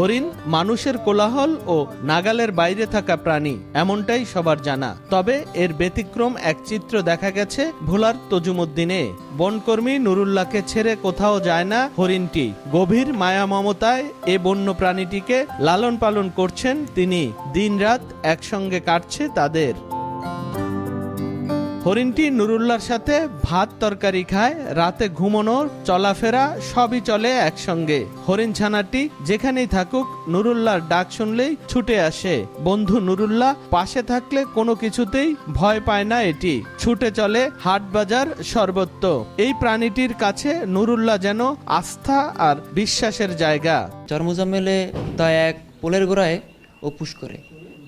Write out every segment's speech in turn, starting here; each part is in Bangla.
হরিণ, মানুষের কোলাহল ও নাগালের বাইরে থাকা প্রাণী, এমনটাই সবার জানা। তবে এর ব্যতিক্রম এক চিত্র দেখা গেছে ভোলার তজুমুদ্দিনে। বনকর্মী নুরুল্লাহকে ছেড়ে কোথাও যায় না হরিণটি। গভীর মায়া মমতায় এ বন্য প্রাণীটিকে লালন পালন করছেন তিনি। দিনরাত একসঙ্গে কাটছে তাদের। হরিণটি নুরুল্লার সাথে ভাত তরকারি খায়, রাতে ঘুমানোর চলাফেরা, সবই চলে একসঙ্গে। হরিণ ছানাটি যেখানেই থাকুক নুরুল্লার ডাক শুনলেই ছুটে আসে। বন্ধু নুরুল্লাহ, পাশে থাকলে কোনো কিছুতেই ভয় পায় না এটি। ছুটে চলে হাট বাজার সর্বত্র। এই প্রাণীটির কাছে নুরুল্লাহ যেন আস্থা আর বিশ্বাসের জায়গা। চরমুজাম্মেলে তা এক পোলের গোড়ায় পুশ করে।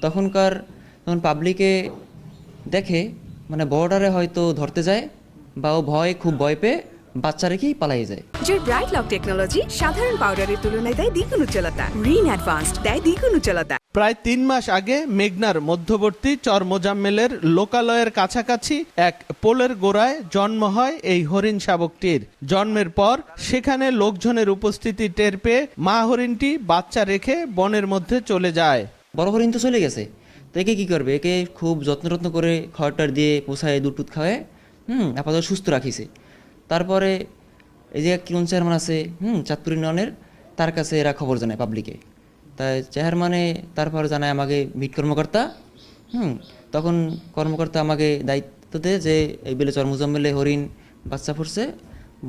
তখনকার তখন পাবলিকে দেখে মানে বর্ডারে হয়তো ধরতে যায় বা ও ভয় খুব ভয় পেয়ে বাচ্চা রেখেই পালাই যায়। যে ব্রাইট লক টেকনোলজি সাধারণ পাউডারের তুলনায় দেয় দ্বিগুণ উজ্জ্বলতা। রিন অ্যাডভান্সড দেয় দ্বিগুণ উজ্জ্বলতা। প্রায় তিন মাস আগে মেঘনার মধ্যবর্তী চর মোজাম্মেলের লোকালয়ের কাছাকাছি এক পোলের গোড়ায় জন্ম হয় এই হরিণ শাবকটির। জন্মের পর সেখানে লোকজনের উপস্থিতি টের পেয়ে মা হরিণটি বাচ্চা রেখে বনের মধ্যে চলে যায়। বড় হরিণ তো চলে গেছে। তো একে কী করবে? একে খুব যত্ন রত্ন করে খাওয়াটার দিয়ে পোষায় দুধ খাওয়ায়, হুম, আপাতত সুস্থ রাখিছে। তারপরে এই যে কিরণ চেয়ারম্যান আছে, হুম, চাঁদপুরি ননের তার কাছে এরা খবর জানায় পাবলিকে তাই চেয়ারম্যানে তারপর জানায় আমাকে মিট কর্মকর্তা, হুম, তখন কর্মকর্তা আমাকে দায়িত্ব দেয় যে, এই বেলে চরমুজম্মেলে হরিণ বাচ্চা ফুটছে,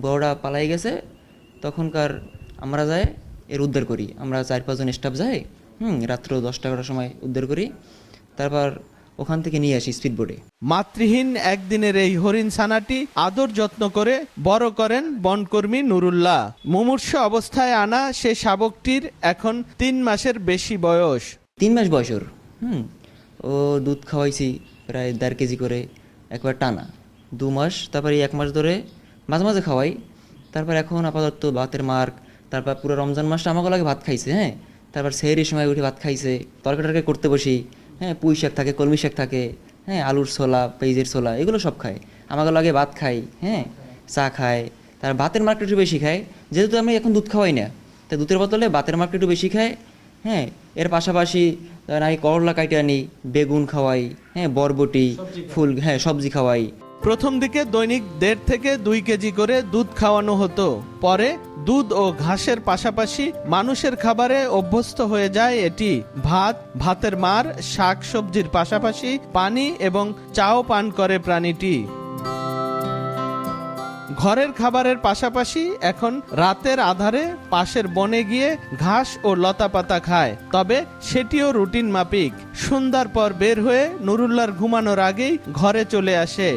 বড়রা পালাই গেছে, তখনকার আমরা যাই, এর উদ্ধার করি। আমরা চার পাঁচজন স্টাফ যাই, হুম, রাত্র দশটা এগারোটার সময় উদ্ধার করি। তারপর ওখান থেকে নিয়ে আসি স্পিড বোটে মাতৃহীন একদিনের এই হরিণ ছানাটি আদর যত্ন করে বড় করেন বনকর্মী নুরুল্লাহ। মুমূর্ষ অবস্থায় আনা সে শাবকটির এখন তিন মাসের বেশি বয়স। তিন মাস বয়স ওর। হুম ও দুধ খাওয়াইছি প্রায় দেড় কেজি করে একবার টানা। দু মাস তারপরে এক মাস ধরে মাঝে মাঝে খাওয়াই। তারপর এখন আপাতত ভাতের মার্ক তারপর পুরো রমজান মাসটা আমাকে লাগে ভাত খাইছে হ্যাঁ? তারপর সেহরির সময় উঠে ভাত খাইছে তরকারি টরকারি করতে বসি। হ্যাঁ পুঁই শাক থাকে কলমি শাক থাকে হ্যাঁ আলুর ছোলা পেঁয়াজের ছোলা এগুলো সব খায়। আমাকে লাগে ভাত খাই হ্যাঁ চা খায় তার ভাতের মার্কেট একটু বেশি খায়। যেহেতু আমি এখন দুধ খাওয়াই না তাই দুধের বদলে ভাতের মার্কেট একটু বেশি খায় হ্যাঁ এর পাশাপাশি আমি করলা কাইটে আনি বেগুন খাওয়াই হ্যাঁ বরবটি ফুল হ্যাঁ সবজি খাওয়াই। প্রথম দিকে দৈনিক দেড় থেকে দুই কেজি করে দুধ খাওয়ানো হতো। পরে দুধ ও ঘাসের পাশাপাশি মানুষের খাবারে অভ্যস্ত হয়ে যায় এটি। ভাত, ভাতের মার, শাক সবজির পাশাপাশি পানি এবং চাও পান করে প্রাণীটি। ঘরের খাবারের পাশাপাশি এখন রাতের আধারে পাশের বনে গিয়ে ঘাস ও লতাপাতা খায়। তবে সেটিও রুটিন মাফিক। সন্ধ্যার পর বের হয়ে নুরুল্লার ঘুমানোর আগেই ঘরে চলে আসে।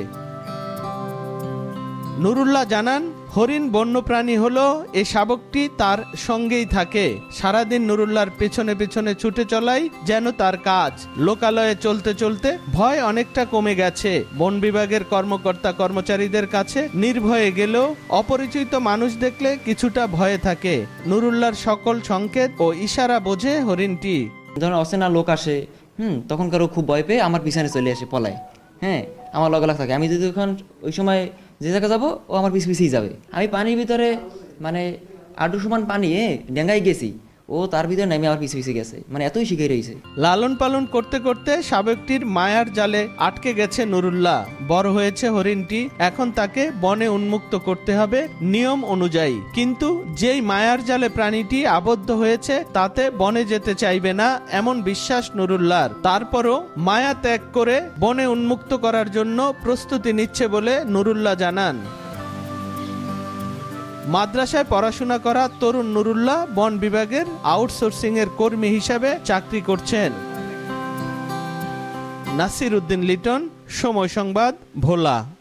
নুরুল্লাহ জানান, হরিণ বন্যপ্রাণী হলো এ শাবকটি তার সঙ্গেই থাকে। সারাদিন নুরুল্লাহর পেছনে পেছনে ছুটে চলাই যেন তার কাজ। লোকালয়ে চলতে চলতে ভয় অনেকটা কমে গেছে। বন বিভাগের কর্মকর্তা কর্মচারীদের কাছে নির্ভয়ে গেলেও অপরিচিত মানুষ দেখলে কিছুটা ভয়ে থাকে। নুরুল্লাহর সকল সংকেত ও ইশারা বোঝে হরিণটি। যখন অচেনা লোক আসে, হুম তখনকার ও খুব ভয় পেয়ে আমার পিছনে চলে আসে, পলায়। হ্যাঁ আমার লগে লাগ থাকে। আমি যদি ওখান ওই সময় যে জায়গা যাব, ও আমার পিছু পিছিয়ে যাবে। আমি পানির ভিতরে মানে আডু সমান পানি ডেঙ্গায় গেছি। ও তার ভিতরে নেমে আমার পিছু পিছিয়ে গেছে। মানে এতই শিখে রয়েছে লালন পালন করতে করতে শাবকটির মায়ার জালে আটকে গেছে নুরুল্লাহ। বড় হয়েছে হরিণটি। এখন তাকে বনে উন্মুক্ত করতে হবে নিয়ম অনুযায়ী। কিন্তু যেই মায়ার জালে প্রাণীটি আবদ্ধ হয়েছে, তাতে বনে যেতে চাইবে না এমন বিশ্বাস নুরুল্লাহর। তারপরও মায়া ত্যাগ করে বনে উন্মুক্ত করার জন্য প্রস্তুতি নিচ্ছে বলে নুরুল্লাহ জানান। মাদ্রাসায় পড়াশোনা করা তরুণ নুরুল্লাহ বন বিভাগের আউটসোর্সিং এর কর্মী হিসাবে চাকরি করছেন। নাসির উদ্দিন লিটন, সময় সংবাদ, ভোলা।